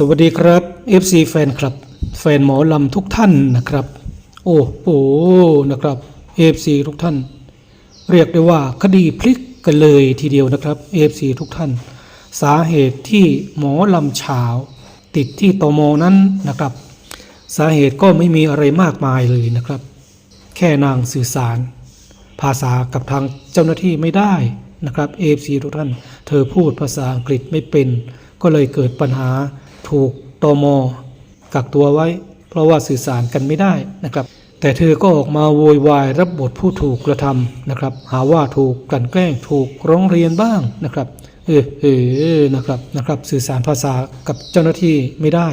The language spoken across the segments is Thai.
สวัสดีครับ FC แฟนคลับ แฟนหมอลำทุกท่านนะครับ โอ้โหนะครับ FC ทุกท่าน เรียกได้ว่าคดีพลิกกันเลยทีเดียวนะครับ FC ทุกท่าน สาเหตุที่หมอลำเฉาวติดที่ตมนั้นนะครับ สาเหตุก็ไม่มีอะไรมากมายเลยนะครับ แค่นางสื่อสาร ภาษากับทางเจ้าหน้าที่ไม่ได้นะครับ FC ทุกท่าน เธอพูดภาษาอังกฤษไม่เป็นก็เลยเกิดปัญหา ถูกตมกักตัวไว้ เพราะว่าสื่อสารกันไม่ได้นะครับ แต่เธอก็ออกมาโวยวายรับบทผู้ถูกกระทำนะครับ หาว่าถูกกลั่นแกล้งถูกร้องเรียนบ้างนะครับเออเออนะครับนะครับ สื่อสารภาษากับเจ้าหน้าที่ไม่ได้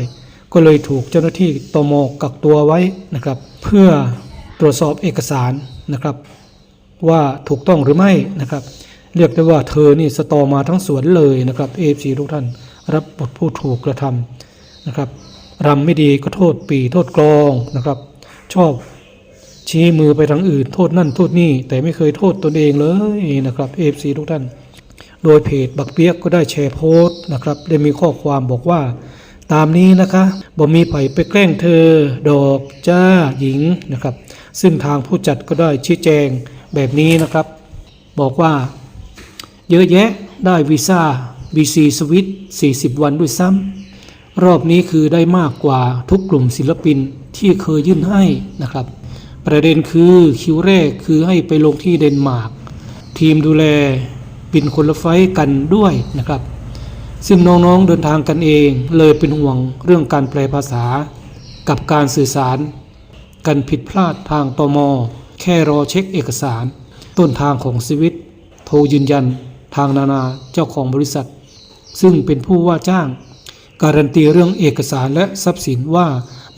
ก็เลยถูกเจ้าหน้าที่ตมกักตัวไว้นะครับ เพื่อตรวจสอบเอกสารนะครับ ว่าถูกต้องหรือไม่นะครับ เรียกได้ว่าเธอนี่สตอมาทั้งสวนเลยนะครับเอฟซีทุกท่าน รับบทผู้ถูกกระทำนะครับรำไม่ดีก็โทษปีโทษกลองนะครับ ชอบชี้มือไปทางอื่น โทษนั่นโทษนี่แต่ไม่เคยโทษตนเองเลยนะครับเอฟซีทุกท่าน โดยเพจบักเปียกก็ได้แชร์โพสต์นะครับได้มีข้อความบอกว่า ตามนี้นะคะบ่มีไผ่ไปแกล้งเธอ ดอกจ้าหญิงนะครับ ซึ่งทางผู้จัดก็ได้ชี้แจงแบบนี้นะครับ บอกว่า เยอะแยะได้วีซ่า BC สวิต40 วันด้วยซ้ำรอบนี้คือได้มากกว่าทุกกลุ่มศิลปินที่เคยยื่นให้นะครับ ประเด็นคือคิวแรกคือให้ไปลงที่เดนมาร์กทีมดูแลบินคนละไฟกันด้วยนะครับ ซึ่งน้องๆเดินทางกันเองเลยเป็นห่วงเรื่องการแปลภาษา กับการสื่อสาร กันผิดพลาดทางตมแค่รอเช็คเอกสาร ต้นทางของชีวิต โทรยืนยันทางนานาเจ้าของบริษัท ซึ่งเป็นผู้ว่าจ้าง การันตีเรื่องเอกสารและทรัพย์สินว่า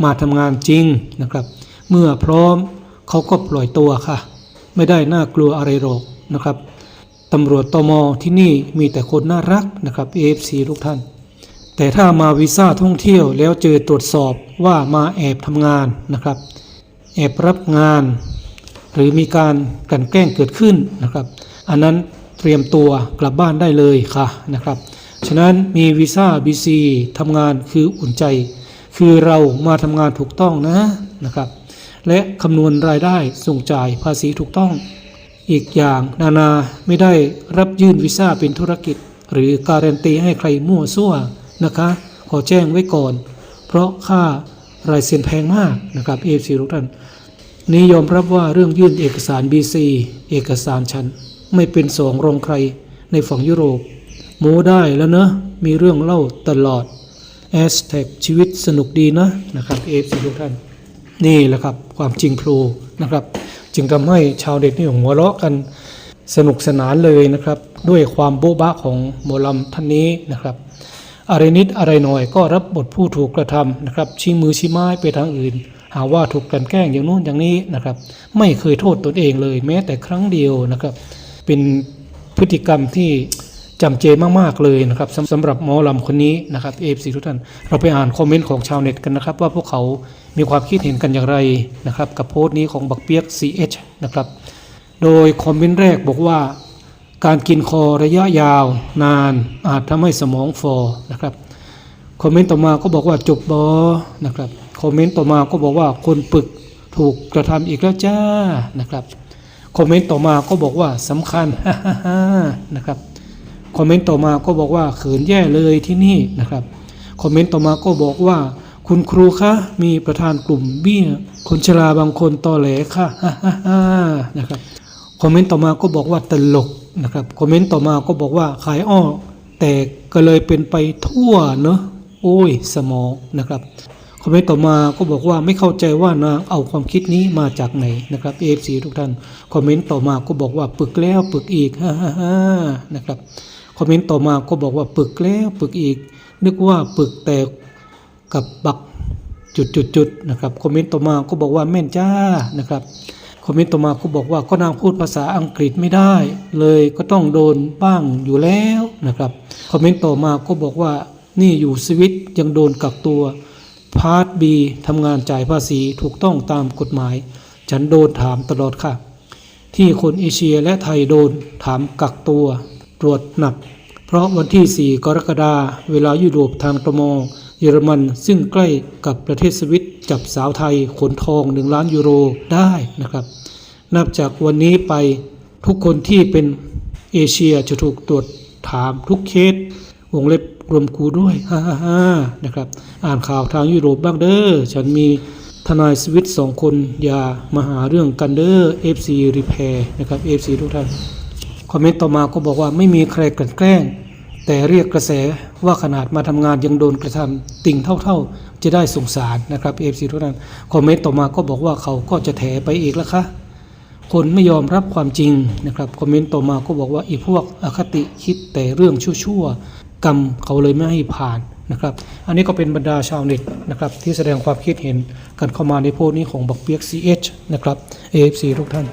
มาทำงานจริงนะครับ เมื่อพร้อมเขาก็ปล่อยตัวค่ะ ไม่ได้น่ากลัวอะไรหรอกนะครับตำรวจตมที่นี่มีแต่คนน่ารักนะครับ AFC ทุกท่าน แต่ถ้ามาวีซ่าท่องเที่ยวแล้วเจอตรวจสอบว่ามาแอบทำงานนะครับ แอบรับงาน หรือมีการกันแกล้งเกิดขึ้นนะครับ อันนั้นเตรียมตัวกลับบ้านได้เลยค่ะนะครับ ฉะนั้นมีวีซ่า BC ทำงานคืออุ่นใจ คือเรามาทำงานถูกต้องนะนะครับ และคำนวณรายได้ส่งจ่ายภาษีถูกต้อง อีกอย่างนานาไม่ได้รับยื่นวีซ่าเป็นธุรกิจ หรือการันตีให้ใครมั่วซั่วนะคะ ขอแจ้งไว้ก่อน เพราะค่ารายเซ็นแพงมากนะครับเอฟซีทุกท่านนี้ยอมรับว่าเรื่องยื่นเอกสาร BC เอกสารฉันไม่เป็นสองรองใครในฝั่งยุโรป โมได้แล้วเนอะมีเรื่องเล่าตลอดแอสแท็กชีวิตสนุกดีนะนะครับเอฟซีทุกท่าน นี่แหละครับความจริงโผล่นะครับ จึงทำให้ชาวเด็กนี่หัวเราะกันสนุกสนานเลยนะครับ ด้วยความโบ๊ะบะของหมอลำท่านนี้นะครับอะไรนิดอะไรหน่อยก็รับบทผู้ถูกกระทำนะครับ ชี้มือชี้ไม้ไปทางอื่น หาว่าถูกกันแกล้งอย่างนู้นอย่างนี้นะครับ ไม่เคยโทษตนเองเลยแม้แต่ครั้งเดียวนะครับ เป็นพฤติกรรมที่ จำเจมากๆเลยนะครับสำหรับหมอลำคนนี้นะครับเอฟซีทุกท่านเราไปอ่านคอมเมนต์ของชาวเน็ตกันนะครับ ว่าพวกเขามีความคิดเห็นกันอย่างไรนะครับกับโพสต์นี้ของบักเปียก CH นะครับโดยคอมเมนต์แรกบอกว่า การกินคอระยะยาวนานอาจทำให้สมองฟอนะครับคอมเมนต์ต่อมาก็บอกว่าจบบอนะครับคอมเมนต์ต่อมาก็บอกว่าคนปึกถูกกระทำอีกแล้วจ้านะครับคอมเมนต์ต่อมาก็บอกว่าสำคัญนะครับ คอมเมนต์ต่อมาก็บอกว่าเขินแย่เลยที่นี่นะครับ คอมเมนต์ต่อมาก็บอกว่า คุณครูคะมีประธานกลุ่มเบี้ยคนชราบางคนตอแหลค่ะนะครับ คอมเมนต์ต่อมาก็บอกว่าตลกนะครับ คอมเมนต์ต่อมาก็บอกว่าขายอ้อแต่ก็เลยเป็นไปทั่วเนอะโอ้ยสมองนะครับคอมเมนต์ต่อมาก็บอกว่าไม่เข้าใจว่านางเอาความคิดนี้มาจากไหนนะครับ AFC ทุกท่าน คอมเมนต์ต่อมาก็บอกว่าปึกแล้วปึกอีกฮ่าฮ่าฮ่านะครับ คอมเมนต์ต่อมาก็บอกว่าปึกแล้วปึกอีก นึกว่าปึกแตกกับบักจุดจุดจุดๆๆนะครับคอมเมนต์ต่อมาก็บอกว่าแม่นจ้านะครับคอมเมนต์ต่อมาก็บอกว่าก็นางพูดภาษาอังกฤษไม่ได้ เลยก็ต้องโดนบ้างอยู่แล้วนะครับคอมเมนต์ต่อมาก็บอกว่านี่อยู่สวิตยังโดนกักตัวพาร์ทบีทำงานจ่ายภาษีถูกต้องตามกฎหมาย ฉันโดนถามตลอดค่ะ ที่คนเอเชียและไทยโดนถามกักตัว ตรวจหนัก เพราะวันที่ 4 กรกฎาเวลายุโรปทางตะมเยอรมันซึ่งใกล้กับประเทศสวิตจับสาวไทยขนทอง 1 ล้านยูโรได้นะครับ นับจากวันนี้ไปทุกคนที่เป็นเอเชียจะถูกตรวจถามทุกเคสวงเล็บรวมกูด้วยฮ่าฮ่าฮ่านะครับ อ่านข่าวทางยุโรปบ้างเด้อ ฉันมีทนายสวิตสองคน อย่ามาหาเรื่องกันเด้อ FC Repair นะครับ FC ทุกท่าน คอมเมนต์ต่อมาก็บอกว่าไม่มีใครกลั่นแกล้ง แต่เรียกกระแสว่าขนาดมาทำงานยังโดนกระทำติ่งเท่าๆ จะได้สงสารนะครับ FC ทุกท่านคอมเมนต์ต่อมาก็บอกว่าเขาก็จะแถไปอีกแล้วคะคนไม่ยอมรับความจริงนะครับคอมเมนต์ต่อมาก็บอกว่าอีพวกอคติคิดแต่เรื่องชั่วๆกรรมเขาเลยไม่ให้ผ่านนะครับ อันนี้ก็เป็นบรรดาชาวเน็ตนะครับที่แสดงความคิดเห็นกันเข้ามาในโพสต์นี้ของบักเปียก CH นะครับ AFC ทุกท่าน